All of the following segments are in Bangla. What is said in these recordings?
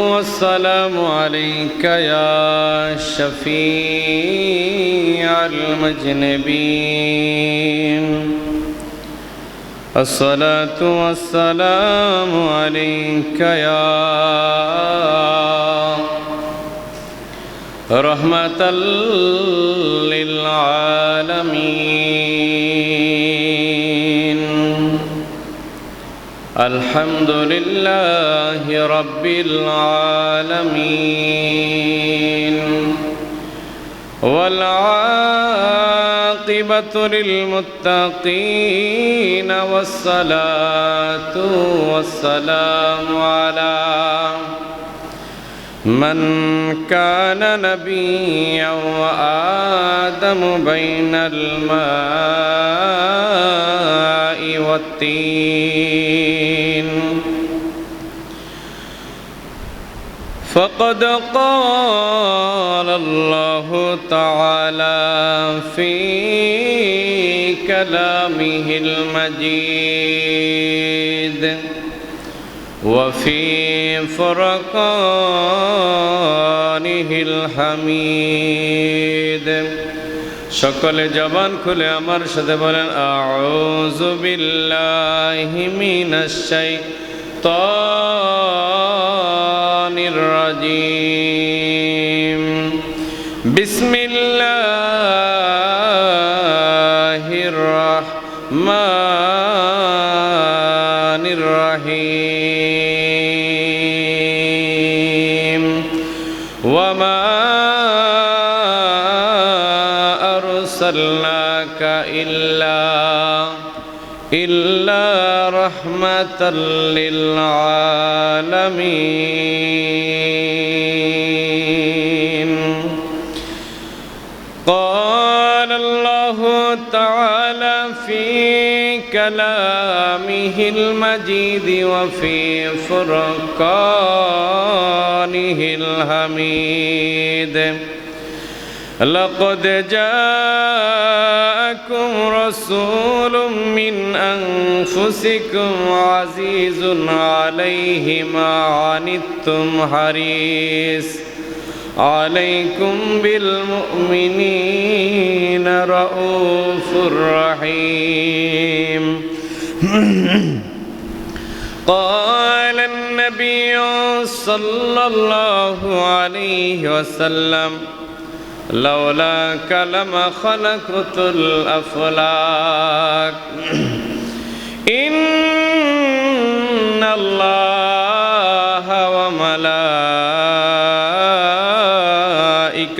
والسلام عليك يا شفيع المجنبين. الصلاة والسلام عليك يا رحمة للعالمين. الحمد لله رب العالمين والعاقبة للمتقين والصلاة والسلام على من كان نبيا وآدم بين الماء والتين فقد قال الله تعالى في كلامه المجيد وفي فرقانه الحميد সকলে জবান খুলে আমার সাথে বলেন আউযু বিল্লাহি মিনাশ শাইতানির بسم الله الرحمن الرحيم. وما أرسلناك إلا إلا رحمة للعالمين. الله تعالى في كلامه المجيد وفي فرقانه الحميد. لقد جاءكم رسول من أنفسكم عزيز عليه ما عنتم حريص. عليكم بالمؤمنين رؤوف رحيم. قال النبي صلى الله عليه وسلم لولاك لما خلقت الأفلاك.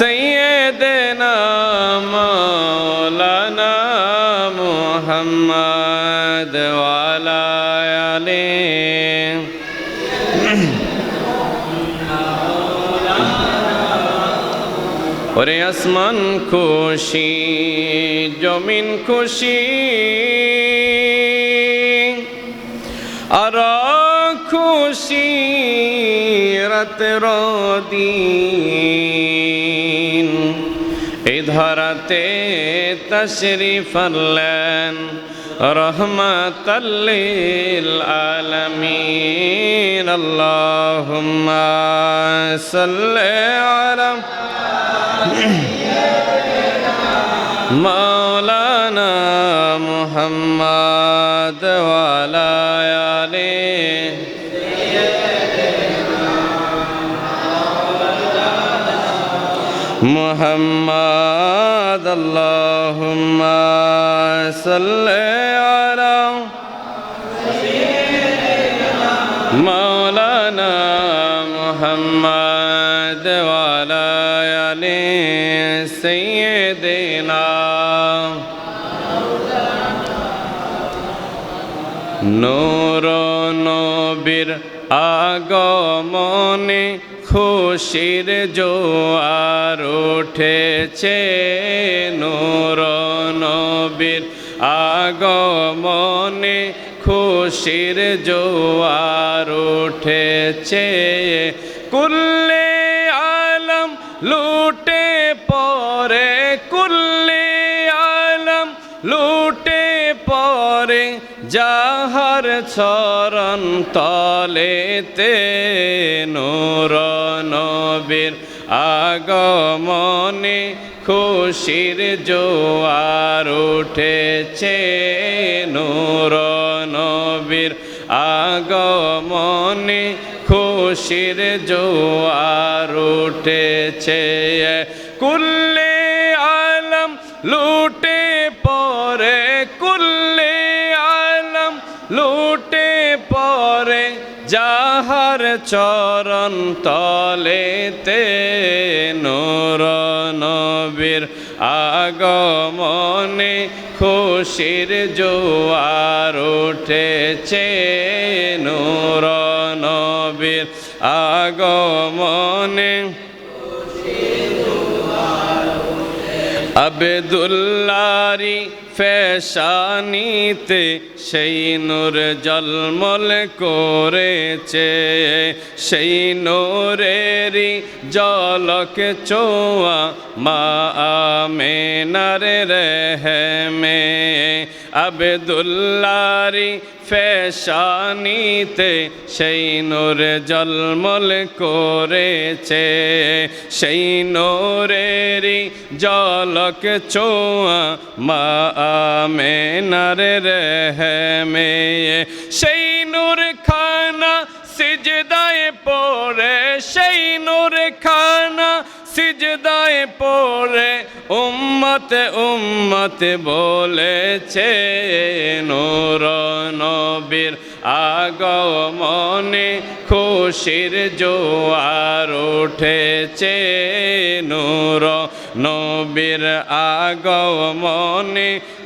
سيدنا مولانا محمد وعلى آله ওরে আসমান খুশি জমিন খুশি আর খুশি রাতের দিন এ ধরাতে তশরিফ আনলেন রহমাতাল্লিল আলামিন আল্লাহুম্মা সাল্লি আলা মাওলানা মুহাম্মদ محمد اللهم صل على مولانا محمد وعلى آل سيدنا নূর নবীর আগমনে খুশির জোয়ার উঠেছে নূর নবীর আগমনে। খুশির জোয়ার উঠেছে। কুল্লে ছরণ তলেতে নূর নবীর আগমনে খুশির জোয়ার উঠেছে। নূর নবীর আগমনে খুশির জোয়ার উঠেছে। কুল্লে লুটে পরে যাহার চরণ তলেতে নূর নবীর আগমনে খুশির জোয়ার উঠেছে নূর নবীর আগমনে। আবেদুল্লারি ফ্যাশানিতে সেই নূর জলমল করেছে, সেই নূরেরই জলক চোয়া মা আমেনার রেহমে। আবেদুল্লারি ফ্যাশানিতে সেই নূর জলমল করেছে, সেই নোরেরই জলক চোয়া মা আমে আমেনার রেহমে। সেই নূর খানা সিজদায় পড়ে, সেই নূর খানা সিজদায় পড়ে, উম্মত উম্মত বলেছে নূর নবীর আগমনে খুশির জোয়ার উঠেছে। নূর নবীর আগমনে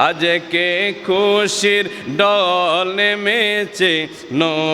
আজকে খুশির ডল নেমেছে ন